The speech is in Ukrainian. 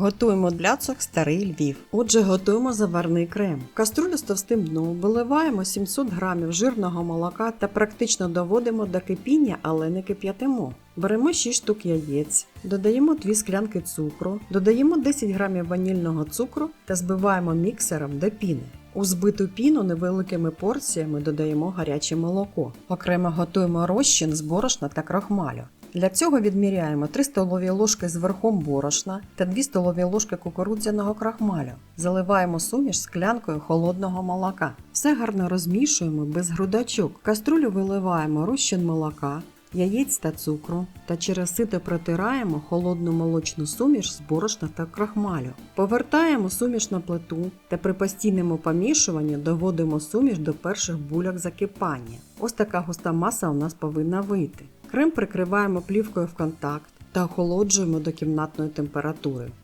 Готуємо для цих старий Львів. Отже, готуємо заварний крем. В каструлю з товстим дном виливаємо 700 г жирного молока та практично доводимо до кипіння, але не кип'ятимо. Беремо 6 штук яєць, додаємо 2 склянки цукру, додаємо 10 г ванільного цукру та збиваємо міксером до піни. У збиту піну невеликими порціями додаємо гаряче молоко. Окремо готуємо розчин з борошна та крохмалю. Для цього відміряємо 3 столові ложки з верхом борошна та 2 столові ложки кукурудзяного крахмалю. Заливаємо суміш склянкою холодного молока. Все гарно розмішуємо без грудочок. В каструлю виливаємо розчин молока, яєць та цукру та через сито протираємо холодну молочну суміш з борошна та крахмалю. Повертаємо суміш на плиту та при постійному помішуванні доводимо суміш до перших бульок закипання. Ось така густа маса у нас повинна вийти. Крем прикриваємо плівкою в контакт та охолоджуємо до кімнатної температури.